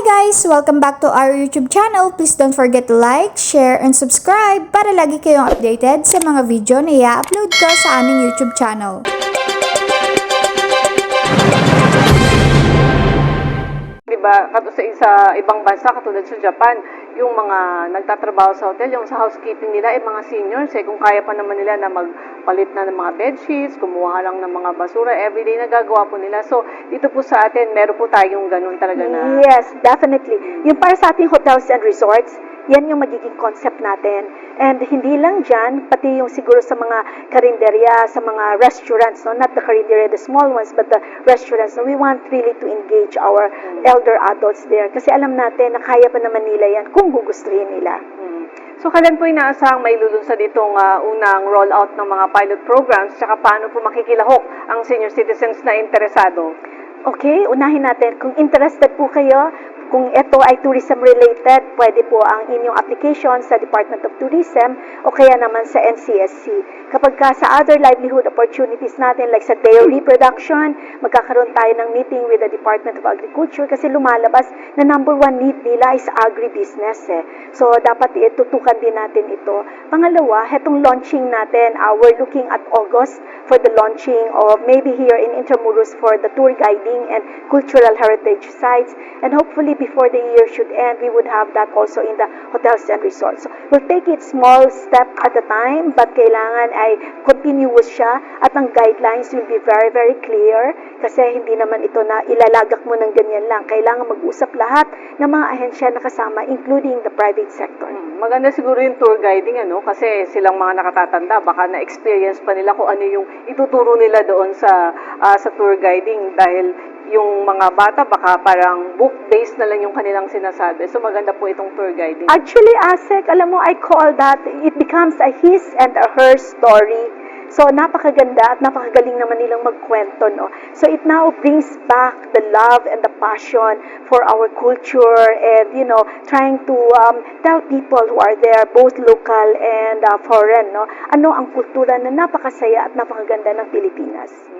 guys! Welcome back to our YouTube channel. Please don't forget to like, share, and subscribe para lagi kayong updated sa mga video na i-upload ko sa aming YouTube channel. Di ba, kato sa, sa ibang bansa, katulad sa Japan, yung mga nagtatrabaho sa hotel, yung sa housekeeping nila, eh, mga seniors, eh, kung kaya pa naman nila na magpalit na ng mga bed sheets, kumuha lang ng mga basura, everyday nagagawa po nila. So, dito po sa atin, meron po tayong ganun talaga na Yes, definitely. Yung para sa ating hotels and resorts, yan yung magiging concept natin. And hindi lang dyan, pati yung siguro sa mga karinderya, sa mga restaurants, no? not the karinderya, the small ones, but the restaurants. No? We want really to engage our elder adults there. Kasi alam natin na kaya pa naman nila yan kung gugustuhin nila. So, kailan po inaasahang may lulunsad itong ah, unang rollout ng mga pilot programs, tsaka paano po makikilahok ang senior citizens na interesado? Okay, unahin natin. Kung interested po kayo, kung ito ay tourism related, pwede po ang inyong application sa Department of Tourism o kaya naman sa NCSC. Kapag ka sa other livelihood opportunities natin like sa dairy production, magkakaroon tayo ng meeting with the Department of Agriculture kasi lumalabas na number one need nila is agribusiness eh. So dapat itutukan din natin ito. Pangalawa, hetong launching natin, uh, we're looking at August for the launching of maybe here in Intramuros for the tour guiding and cultural heritage sites. And hopefully before the year should end, we would have that also in the hotels and resorts. So we'll take it small step at a time, but kailangan ay continuous siya at ang guidelines will be very, very clear kasi hindi naman ito na ilalagak mo ng ganyan lang. Kailangan mag-usap lahat ng mga ahensya na kasama, including the private sector. Mm, Maganda siguro yung tour guiding ano kasi silang mga nakatatanda baka na-experience pa nila kung ano yung ituturo nila doon sa ah, sa tour guiding dahil yung mga bata baka parang book based na lang yung kanilang sinasabi. So maganda po itong tour guiding. Actually, Asek, alam mo, I call that, it becomes a his and a her story. So, napakaganda at napakagaling naman nilang magkwento, no? So, it now brings back the love and the passion for our culture and, you know, trying to um, tell people who are there, both local and uh, foreign, no? Ano ang kultura na napakasaya at napakaganda ng Pilipinas.